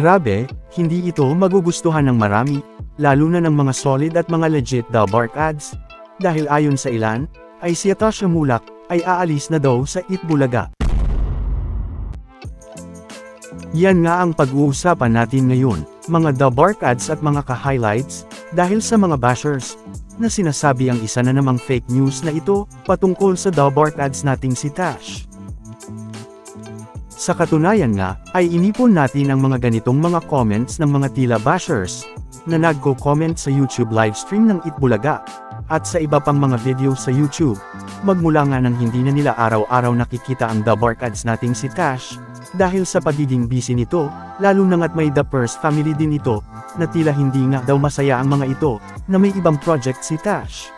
Grabe, hindi ito magugustuhan ng marami, lalo na ng mga solid at mga legit The Bark ads. Dahil ayon sa ilan, ay si Atasha Mulak ay aalis na daw sa Itbulaga. Yan nga ang pag-uusapan natin ngayon, mga The Bark ads at mga ka-highlights, dahil sa mga bashers, na sinasabi ang isa na namang fake news na ito, patungkol sa The Bark ads nating si Tash. Sa katunayan nga, ay inipon natin ang mga ganitong mga comments ng mga tila bashers, na nagko-comment sa YouTube livestream ng Itbulaga, at sa iba pang mga video sa YouTube, magmula nga nang hindi na nila araw-araw nakikita ang The Bark ads nating si Tash, dahil sa pagiging busy nito, lalo na nga't may The Purse family din ito, na tila hindi nga daw masaya ang mga ito, na may ibang project si Tash.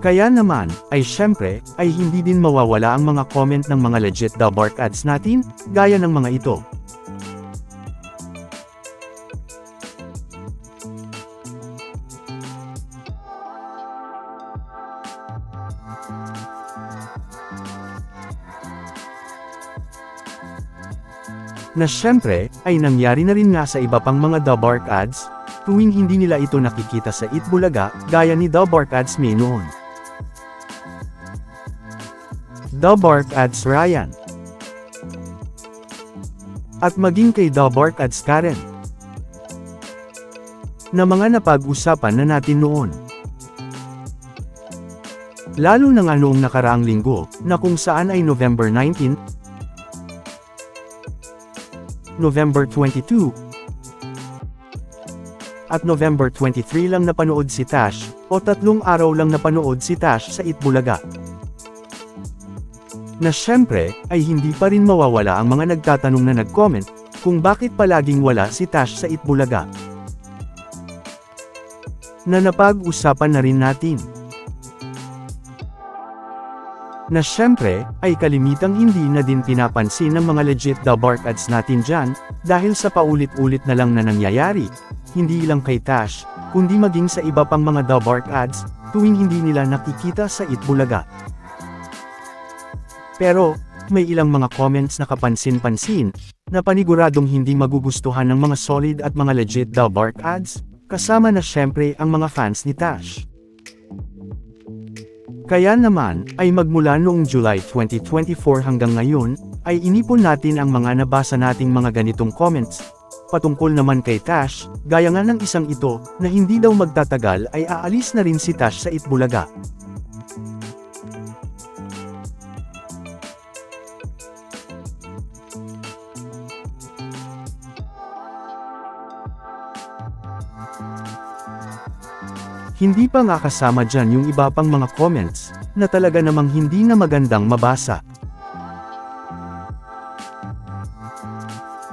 Kaya naman, ay syempre, ay hindi din mawawala ang mga comment ng mga legit The Bark ads natin, gaya ng mga ito. Na syempre, ay nangyari na rin nga sa iba pang mga The Bark ads, tuwing hindi nila ito nakikita sa Itbulaga, gaya ni The Bark ads May noon. The Bark Ads Ryan. At maging kay The Bark Ads Karen. Na mga napag-usapan na natin noon. Lalo na nga noong nakaraang linggo, na kung saan ay November 19, November 22, at November 23 lang napanood si Tash, o tatlong araw lang napanood si Tash sa Itbulaga na syempre, ay hindi pa rin mawawala ang mga nagtatanong na nag-comment, kung bakit palaging wala si Tash sa Itbulaga. Na napag-usapan na rin natin. Na syempre, ay kalimitang hindi na din pinapansin ng mga legit The Bark ads natin dyan, dahil sa paulit-ulit na lang na nangyayari, hindi lang kay Tash, kundi maging sa iba pang mga The Bark ads, tuwing hindi nila nakikita sa Itbulaga. Pero, may ilang mga comments na kapansin-pansin, na paniguradong hindi magugustuhan ng mga solid at mga legit The Bark ads, kasama na syempre ang mga fans ni Tash. Kaya naman, ay magmula noong July 2024 hanggang ngayon, ay inipon natin ang mga nabasa nating mga ganitong comments, patungkol naman kay Tash, gaya nga ng isang ito, na hindi daw magtatagal ay aalis na rin si Tash sa Itbulaga. Hindi pa nga kasama dyan yung iba pang mga comments, na talaga namang hindi na magandang mabasa.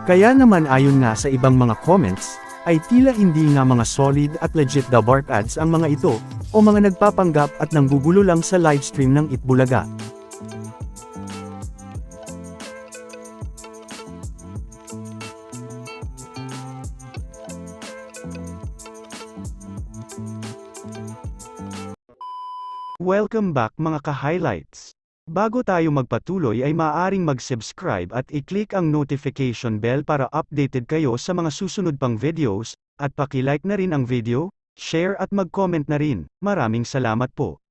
Kaya naman ayon nga sa ibang mga comments, ay tila hindi nga mga solid at legit the bark ads ang mga ito, o mga nagpapanggap at nanggugulo lang sa livestream ng Itbulaga. Welcome back mga ka-highlights. Bago tayo magpatuloy ay maaaring mag-subscribe at i-click ang notification bell para updated kayo sa mga susunod pang videos, at paki-like na rin ang video, share at mag-comment na rin. Maraming salamat po.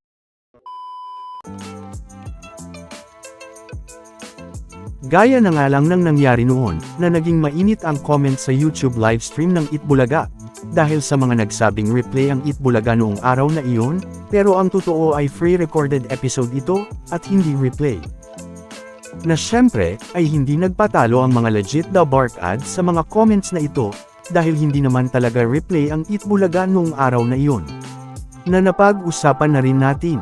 Gaya na nga lang ng nangyari noon, na naging mainit ang comment sa YouTube livestream ng Itbulaga, dahil sa mga nagsabing replay ang Itbulaga noong araw na iyon, pero ang totoo ay free recorded episode ito, at hindi replay. Na syempre, ay hindi nagpatalo ang mga legit The Bark ads sa mga comments na ito, dahil hindi naman talaga replay ang Itbulaga noong araw na iyon. Na napag-usapan na rin natin.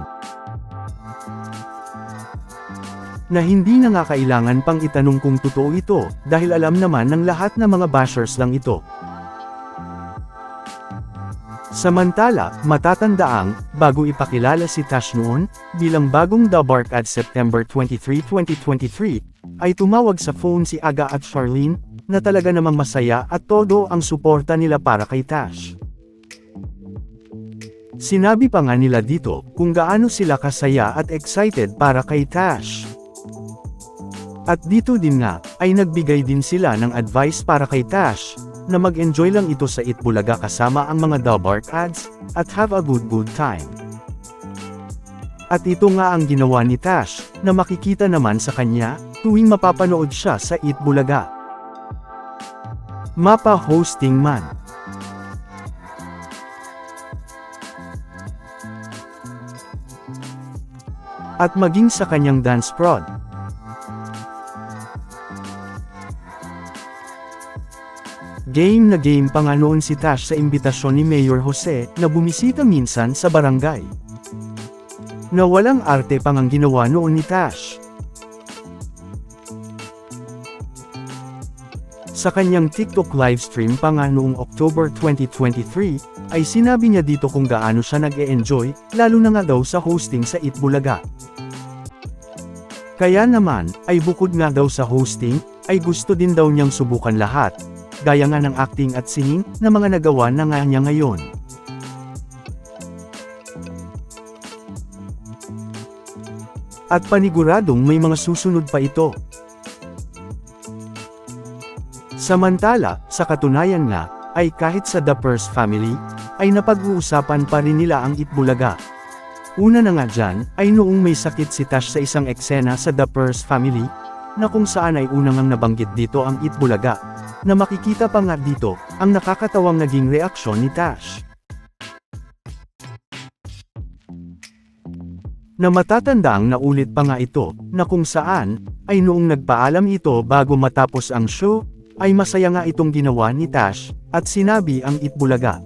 Na hindi na nga kailangan pang itanong kung totoo ito, dahil alam naman ng lahat na mga bashers lang ito. Samantala, matatandaang, bago ipakilala si Tash noon, bilang bagong Dabark at September 23, 2023, ay tumawag sa phone si Aga at Charlene, na talaga namang masaya at todo ang suporta nila para kay Tash. Sinabi pa nga nila dito kung gaano sila kasaya at excited para kay Tash. At dito din nga, ay nagbigay din sila ng advice para kay Tash, na mag-enjoy lang ito sa Itbulaga kasama ang mga Dabark ads, at have a good good time. At ito nga ang ginawa ni Tash, na makikita naman sa kanya, tuwing mapapanood siya sa Itbulaga. Mapa hosting man. At maging sa kanyang dance prod. Game na game pa nga noon si Tash sa imbitasyon ni Mayor Jose na bumisita minsan sa barangay. Na walang arte pang ang ginawa noon ni Tash. Sa kanyang TikTok livestream pa nga noong October 2023, ay sinabi niya dito kung gaano siya nag-e-enjoy, lalo na nga daw sa hosting sa Itbulaga. Kaya naman, ay bukod nga daw sa hosting, ay gusto din daw niyang subukan lahat, gaya nga ng acting at singing, na mga nagawa na nga niya ngayon. At paniguradong may mga susunod pa ito. Samantala, sa katunayan nga, ay kahit sa The Purse family, ay napag-uusapan pa rin nila ang Itbulaga. Una na nga dyan, ay noong may sakit si Tash sa isang eksena sa The Purse family, na kung saan ay unang ang nabanggit dito ang Itbulaga, na makikita pa nga dito, ang nakakatawang naging reaksyon ni Tash. Na matatandaang naulit pa nga ito, na kung saan, ay noong nagpaalam ito bago matapos ang show, ay masaya nga itong ginawa ni Tash, at sinabi ang Itbulaga.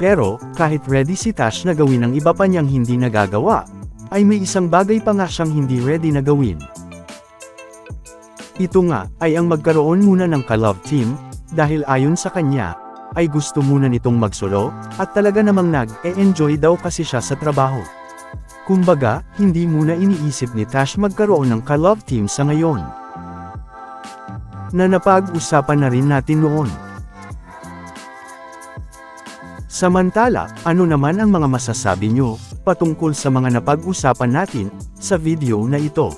Pero, kahit ready si Tash na gawin ang iba pa niyang hindi nagagawa, ay may isang bagay pa nga siyang hindi ready na gawin. Ito nga, ay ang magkaroon muna ng ka-love team, dahil ayon sa kanya, ay gusto muna nitong magsolo, at talaga namang nag-e-enjoy daw kasi siya sa trabaho. Kumbaga, hindi muna iniisip ni Tash magkaroon ng ka-love team sa ngayon. Na napag-usapan na rin natin noon. Samantala, ano naman ang mga masasabi nyo, patungkol sa mga napag-usapan natin, sa video na ito?